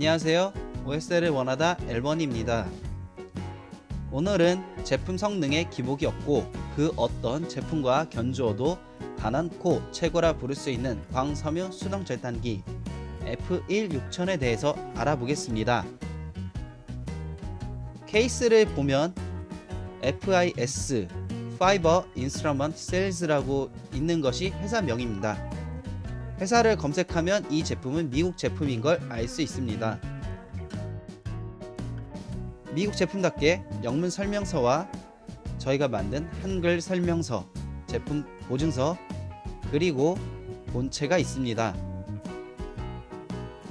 안녕하세요. OSL을 원하다 엘번입니다. 오늘은 제품 성능에 기복이 없고 그 어떤 제품과 견주어도 단언코 최고라 부를 수 있는 광섬유 수동 절단기 F1 6000에 대해서 알아보겠습니다. 케이스를 보면 FIS Fiber Instrument Sales라고 있는 것이 회사명입니다. 회사를 검색하면 이 제품은 미국 제품인 걸 알 수 있습니다. 미국 제품답게 영문 설명서와 저희가 만든 한글 설명서, 제품 보증서, 그리고 본체가 있습니다.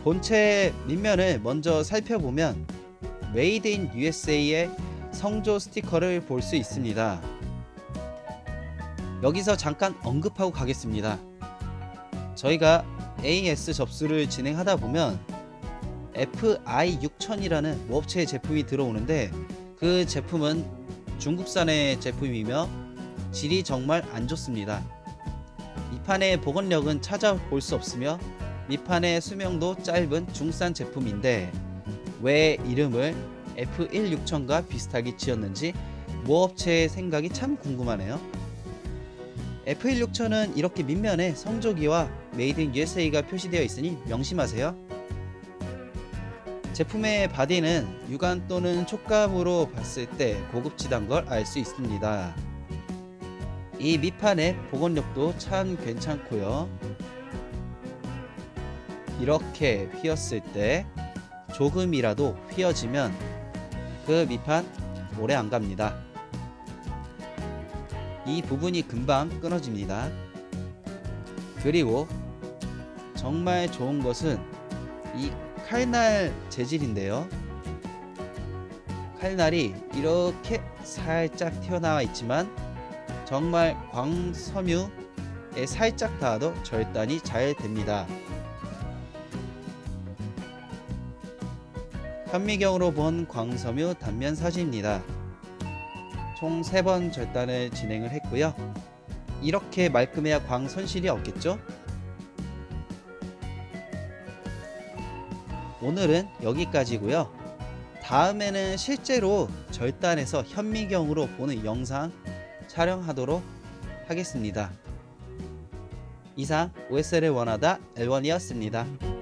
본체 밑면을 먼저 살펴보면 Made in USA의 성조 스티커를 볼 수 있습니다. 여기서 잠깐 언급하고 가겠습니다. 저희가 AS 접수를 진행하다 보면 FI6000이라는 모업체의 제품이 들어오는데 그 제품은 중국산의 제품이며 질이 정말 안 좋습니다. 밑판의 복원력은 찾아볼 수 없으며 밑판의 수명도 짧은 중산 제품인데 왜 이름을 F16000과 비슷하게 지었는지 모업체의 생각이 참 궁금하네요. F16000은 이렇게 밑면에 성조기와 메이드 인 USA가 표시되어 있으니 명심하세요. 제품의 바디는 육안 또는 촉감으로 봤을 때 고급지단 걸 알 수 있습니다. 이 밑판의 복원력도 참 괜찮고요. 이렇게 휘었을 때 조금이라도 휘어지면 그 밑판 오래 안 갑니다. 이 부분이 금방 끊어집니다. 그리고 정말 좋은 것은 이 칼날 재질인데요. 칼날이 이렇게 살짝 튀어나와 있지만 정말 광섬유에 살짝 닿아도 절단이 잘 됩니다. 현미경으로 본 광섬유 단면 사진입니다. 총 3번 절단을 진행을 했고요. 이렇게 말끔해야 광 손실이 없겠죠? 오늘은 여기까지고요. 다음에는 실제로 절단해서 현미경으로 보는 영상 촬영하도록 하겠습니다. 이상 OSL을 원하다 L1이었습니다.